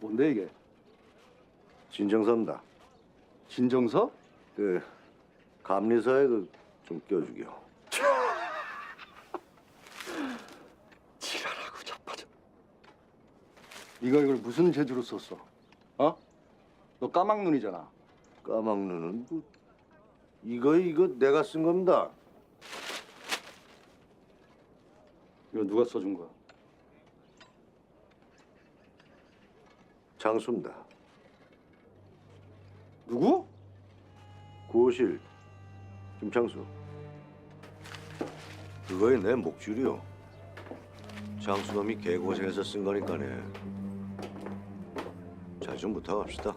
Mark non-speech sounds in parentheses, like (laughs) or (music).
뭔데 이게? 진정서입니다. 진정서? 그 감리서에 그 좀 껴주기요. (laughs) 지랄하고 자빠져. 네가 이걸 무슨 재주로 썼어? 어? 너 까막눈이잖아. 까막눈은 뭐 이거 이거 내가 쓴 겁니다. 이거 누가 써준 거야? 장수입니다. 누구? 고실 김창수. 그거에 내 목줄이요. 장수놈이 개고생해서 쓴 거니까네. 잘 좀 부탁합시다.